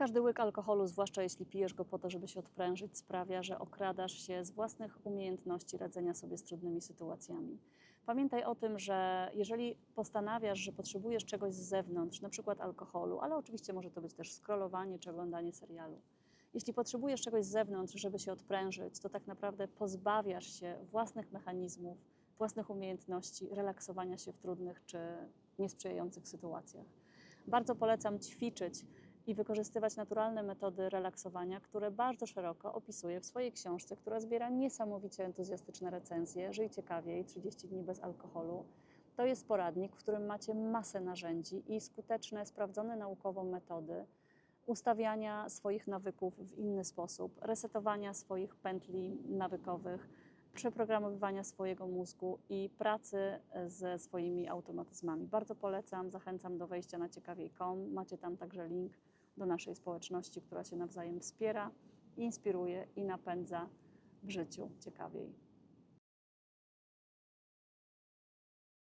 Każdy łyk alkoholu, zwłaszcza jeśli pijesz go po to, żeby się odprężyć, sprawia, że okradasz się z własnych umiejętności radzenia sobie z trudnymi sytuacjami. Pamiętaj o tym, że jeżeli postanawiasz, że potrzebujesz czegoś z zewnątrz, na przykład alkoholu, ale oczywiście może to być też scrollowanie czy oglądanie serialu. Jeśli potrzebujesz czegoś z zewnątrz, żeby się odprężyć, to tak naprawdę pozbawiasz się własnych mechanizmów, własnych umiejętności relaksowania się w trudnych czy niesprzyjających sytuacjach. Bardzo polecam ćwiczyć i wykorzystywać naturalne metody relaksowania, które bardzo szeroko opisuję w swojej książce, która zbiera niesamowicie entuzjastyczne recenzje. Żyj ciekawiej 30 dni bez alkoholu. To jest poradnik, w którym macie masę narzędzi i skuteczne, sprawdzone naukowo metody ustawiania swoich nawyków w inny sposób, resetowania swoich pętli nawykowych, przeprogramowywania swojego mózgu i pracy ze swoimi automatyzmami. Bardzo polecam, zachęcam do wejścia na ciekawiej.com. Macie tam także link do naszej społeczności, która się nawzajem wspiera, inspiruje i napędza w życiu ciekawiej.